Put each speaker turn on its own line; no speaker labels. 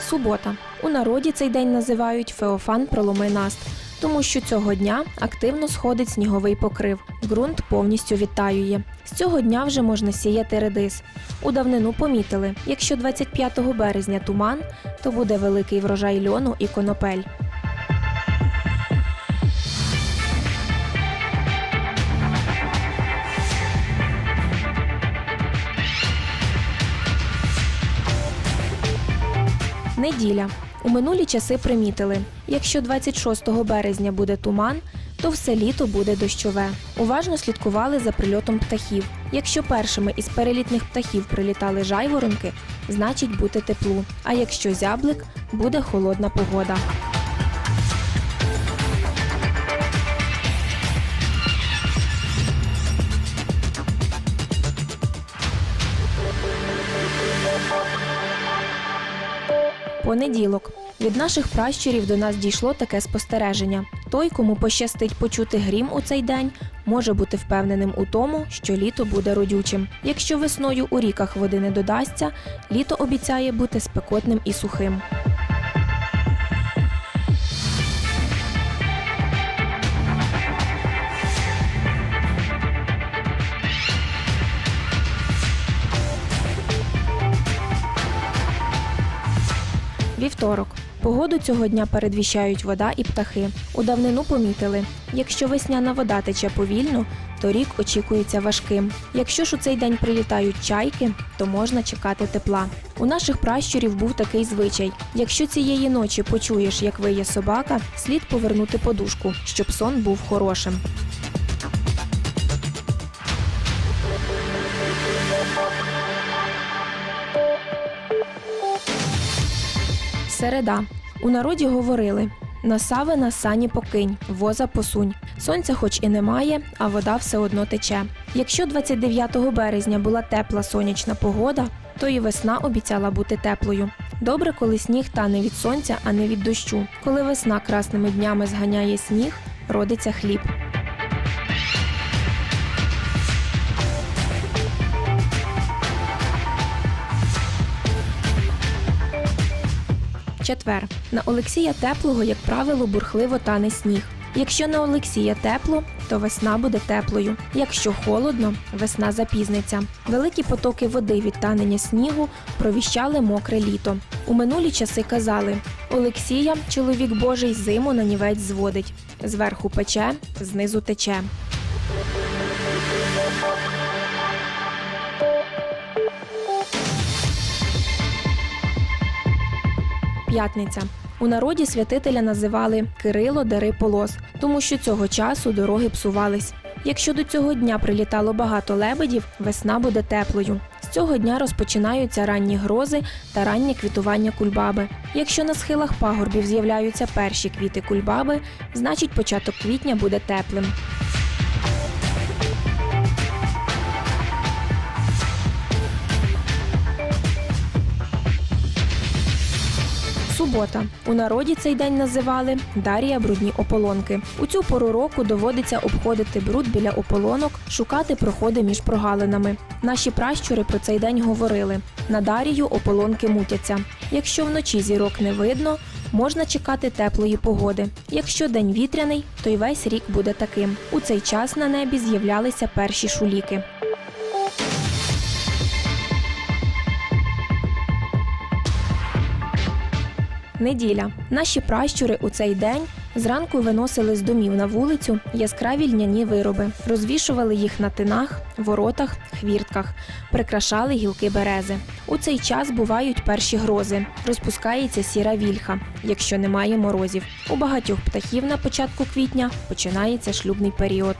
Субота. У народі цей день називають Феофан Проломинаст, тому що цього дня активно сходить сніговий покрив. Ґрунт повністю відтаює. З цього дня вже можна сіяти редис. У давнину помітили, якщо 25 березня туман, то буде великий врожай льону і конопель. Неділя. У минулі часи примітили, якщо 26 березня буде туман, то все літо буде дощове. Уважно слідкували за прильотом птахів. Якщо першими із перелітних птахів прилітали жайворонки, значить буде теплу. А якщо зяблик, буде холодна погода. Понеділок. Від наших пращурів до нас дійшло таке спостереження. Той, кому пощастить почути грім у цей день, може бути впевненим у тому, що літо буде родючим. Якщо весною у ріках води не додасться, літо обіцяє бути спекотним і сухим. Вівторок. Погоду цього дня передвіщають вода і птахи. У давнину помітили, якщо весняна вода тече повільно, то рік очікується важким. Якщо ж у цей день прилітають чайки, то можна чекати тепла. У наших пращурів був такий звичай: якщо цієї ночі почуєш, як виє собака, слід повернути подушку, щоб сон був хорошим. Середа. У народі говорили: насави на сані покинь, воза посунь. Сонця хоч і немає, а вода все одно тече. Якщо 29 березня була тепла сонячна погода, то і весна обіцяла бути теплою. Добре, коли сніг тане від сонця, а не від дощу. Коли весна красними днями зганяє сніг, родиться хліб. Четвер. На Олексія Теплого, як правило, бурхливо тане сніг. Якщо на Олексія тепло, то весна буде теплою. Якщо холодно, весна запізниться. Великі потоки води від танення снігу провіщали мокре літо. У минулі часи казали: Олексія, чоловік Божий, зиму на нівець зводить. Зверху пече, знизу тече. П'ятниця. У народі святителя називали Кирило Дари Полос, тому що цього часу дороги псувались. Якщо до цього дня прилітало багато лебедів, весна буде теплою. З цього дня розпочинаються ранні грози та раннє квітування кульбаби. Якщо на схилах пагорбів з'являються перші квіти кульбаби, значить початок квітня буде теплим. Субота. У народі цей день називали Дарія брудні ополонки. У цю пору року доводиться обходити бруд біля ополонок, шукати проходи між прогалинами. Наші пращури про цей день говорили: на Дарію ополонки мутяться. Якщо вночі зірок не видно, можна чекати теплої погоди. Якщо день вітряний, то й весь рік буде таким. У цей час на небі з'являлися перші шуліки. Неділя. Наші пращури у цей день зранку виносили з домів на вулицю яскраві льняні вироби, розвішували їх на тинах, воротах, хвіртках, прикрашали гілки берези. У цей час бувають перші грози, розпускається сіра вільха, якщо немає морозів. У багатьох птахів на початку квітня починається шлюбний період.